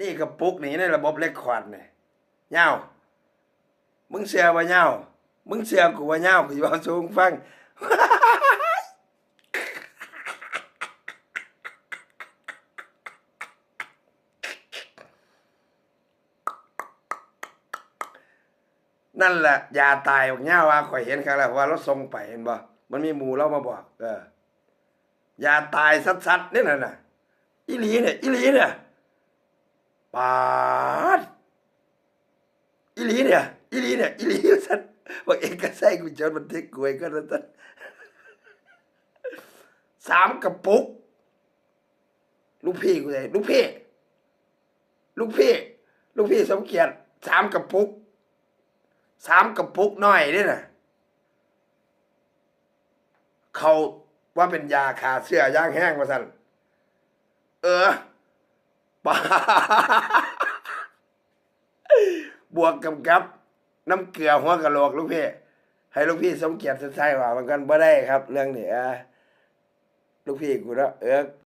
นี่กระปุกนี่ในระบบเรคคอร์ดเนี่ยเงามึงเสือว่าเงามึงเสือกูว่าเงากูจะเอาสูงฟังนั่นแหละยาตายบอกเงาว่าข่อยเห็นครั้งแรกว่ารถส่งไปเห็นบ่ มันมีหมูเรามาบอก เออยาตายสัดๆนี่น่ะน่ะอีหลีเนี่ยอีหลีเนี่ย ปาดอีหลีเนี่ยอีหลีเนี่ยอีหลีสันบอกเองก็ใส่กูจมันเทกกวยก็แล้วสันสามกระปุก ลูกพี่กูเลยลูกพี่ ลูกพี่ ลูกพี่สมเกียรติสามกระปุกสามกระปุกน้อยนี่น่ะเขาว่าเป็นยาขาเสื้อย่างแห้งมาสั่นเออ ปลาบวกกับกับ น้ำเกลือหัวกะโหลกลูกพี่ ให้ลูกพี่สมเกียรติใช่ว่ามันกันบ่ได้ครับ เรื่องนี้อะลูกพี่กูเนาะเออ